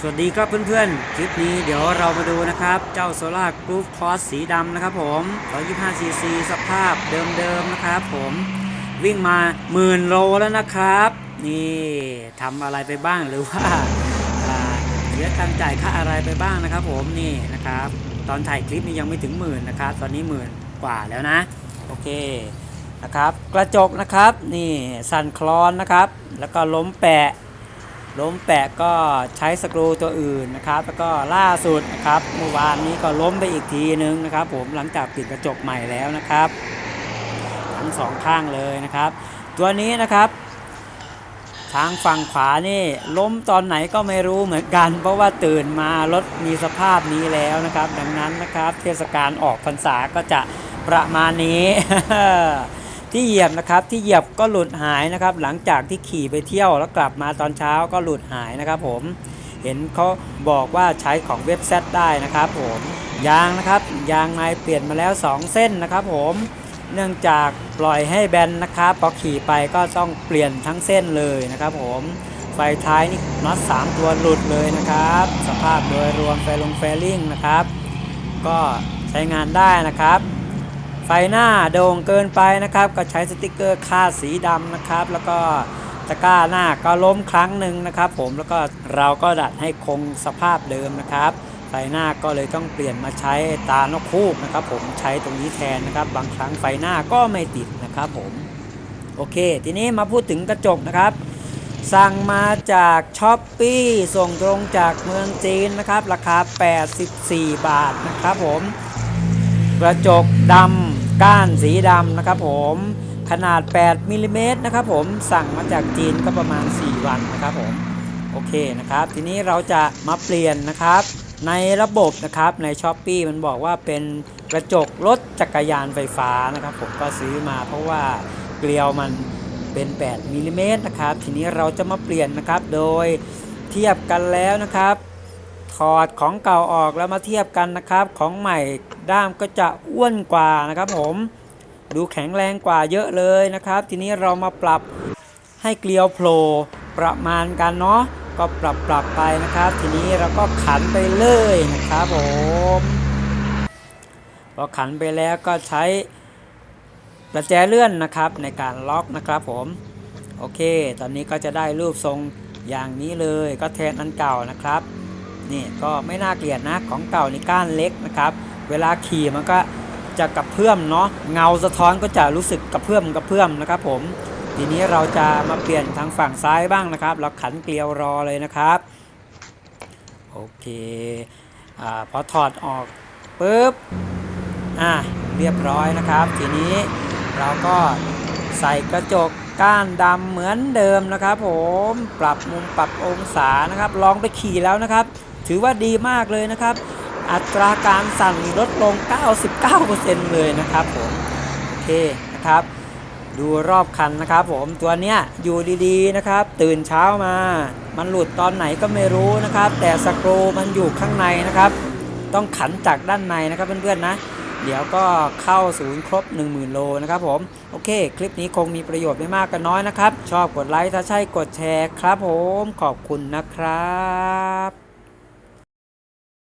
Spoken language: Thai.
สวัสดีครับเพื่อนๆ คลิปนี้เดี๋ยวเรามาดูนะครับ เจ้าโซล่ากรูฟคอสสีดำนะครับผม125ซีซีสภาพเดิมๆนะครับผมวิ่งมาหมื่นโลแล้วนะครับ นี่ทำอะไรไปบ้างหรือว่าเสียตังค์จ่ายค่าอะไรไปบ้างนะครับผมนี่นะครับ ตอนถ่ายคลิปนี้ยังไม่ถึงหมื่นนะครับ ตอนนี้หมื่นกว่าแล้วนะ โอเคนะครับ กระจกนะครับนี่สั่นคลอนนะครับ แล้วก็ล้มแปะ ล้มแปะก็ใช้สกรูตัวอื่นนะครับ แล้วก็ล่าสุดนะครับเมื่อวานนี้ก็ล้มไปอีกทีนึงนะครับ ผมหลังจากปิดกระจกใหม่แล้วนะครับ ทั้งสองข้างเลยนะครับ ตัวนี้นะครับ ทางฝั่งขวานี่ล้มตอนไหนก็ไม่รู้เหมือนกัน เพราะว่าตื่นมารถมีสภาพนี้แล้วนะครับ ดังนั้นนะครับ เทศกาลออกพรรษาก็จะประมาณนี้ ที่เหยียบนะครับที่เหยียบก็หลุดหายนะครับ หลังจากที่ขี่ไปเที่ยวแล้วกลับมาตอนเช้าก็หลุดหายนะครับ ผมเห็นเขาบอกว่าใช้ของเว็บเซตได้นะครับ ผมยางนะครับยางในเปลี่ยนมาแล้ว 2 เส้นนะครับ ผมเนื่องจากปล่อยให้แบนนะครับพอขี่ไปก็ต้องเปลี่ยนทั้งเส้นเลยนะครับ ผมไฟท้ายนี่น็อต3ตัวหลุดเลยนะครับ สภาพโดยรวมไฟลงไฟลิ่งนะครับ ก็ใช้งานได้นะครับ ไฟหน้าโด่งเกินไปนะครับ ก็ใช้สติกเกอร์คาดสีดำนะครับ แล้วก็ตะกร้าหน้าก็ล้มครั้งหนึ่งนะครับ ผมแล้วก็เราก็ดัดให้คงสภาพเดิมนะครับไฟหน้าก็เลยต้องเปลี่ยนมาใช้ตานกคูกนะครับ ผมใช้ตรงนี้แทนนะครับ บางครั้งไฟหน้าก็ไม่ติดนะครับ ผมโอเค ทีนี้มาพูดถึงกระจกนะครับ สั่งมาจากช้อปปี้ส่งตรงจากเมืองจีนนะครับ ราคา 84 บาทนะครับ ผม กระจกดำ ก้านสีดำนะครับผมขนาด 8มิลลิเมตรนะครับผมสั่งมาจากจีนก็ประมาณ 4 วันนะครับผมโอเคนะครับ ทีนี้เราจะมาเปลี่ยนนะครับ ในระบบนะครับในช้อปปีมันบอกว่าเป็นกระจกรถจักรยานไฟฟ้านะครับผมก็ซื้อมาเพราะว่าเกลียวมันเป็น 8มิลลิเมตรนะครับ ทีนี้เราจะมาเปลี่ยนนะครับโดยเทียบกันแล้วนะครับถอดของเก่าออกแล้วมาเทียบกันนะครับ ของใหม่ ด้ามก็จะอ้วนกว่านะครับผมดูแข็งแรงกว่าเยอะเลยนะครับ ทีนี้เรามาปรับให้เกลียวโผล่ประมาณกันเนาะก็ปรับปรับไปนะครับ ทีนี้เราก็ขันไปเลยนะครับผมพอขันไปแล้วก็ใช้ประแจเลื่อนนะครับในการล็อกนะครับผมโอเค ตอนนี้ก็จะได้รูปทรงอย่างนี้เลยก็แทนอันเก่านะครับนี่ก็ไม่น่าเกลียดนะของเก่านี่ก้านเล็กนะครับ เวลาขี่มันก็จะกระเพื่อมเนาะเงาสะท้อนก็จะรู้สึกกระเพื่อมกระเพื่อมนะครับผมทีนี้เราจะมาเปลี่ยนทางฝั่งซ้ายบ้างนะครับ เราขันเกลียวรอเลยนะครับโอเคอาพอถอดออกปุ๊บอะเรียบร้อยนะครับ ทีนี้เราก็ใส่กระจกก้านดำเหมือนเดิมนะครับผมปรับมุมปรับองศานะครับ ลองไปขี่แล้วนะครับ ถือว่าดีมากเลยนะครับ อัตราการสั่นลดลง 99%เลยนะครับผมโอเคนะครับ ดูรอบคันนะครับผมตัวเนี้ยอยู่ดีๆนะครับ ตื่นเช้ามา มันหลุดตอนไหนก็ไม่รู้นะครับ แต่สกรูมันอยู่ข้างในนะครับ ต้องขันจากด้านในนะครับเพื่อนๆนะเดี๋ยวก็เข้าศูนย์ครบ 10,000 โลนะครับผม โอเค คลิปนี้คงมีประโยชน์ไม่มากก็น้อยนะครับ ชอบกดไลค์ ถ้าใช่กดแชร์ครับผม ขอบคุณนะครับ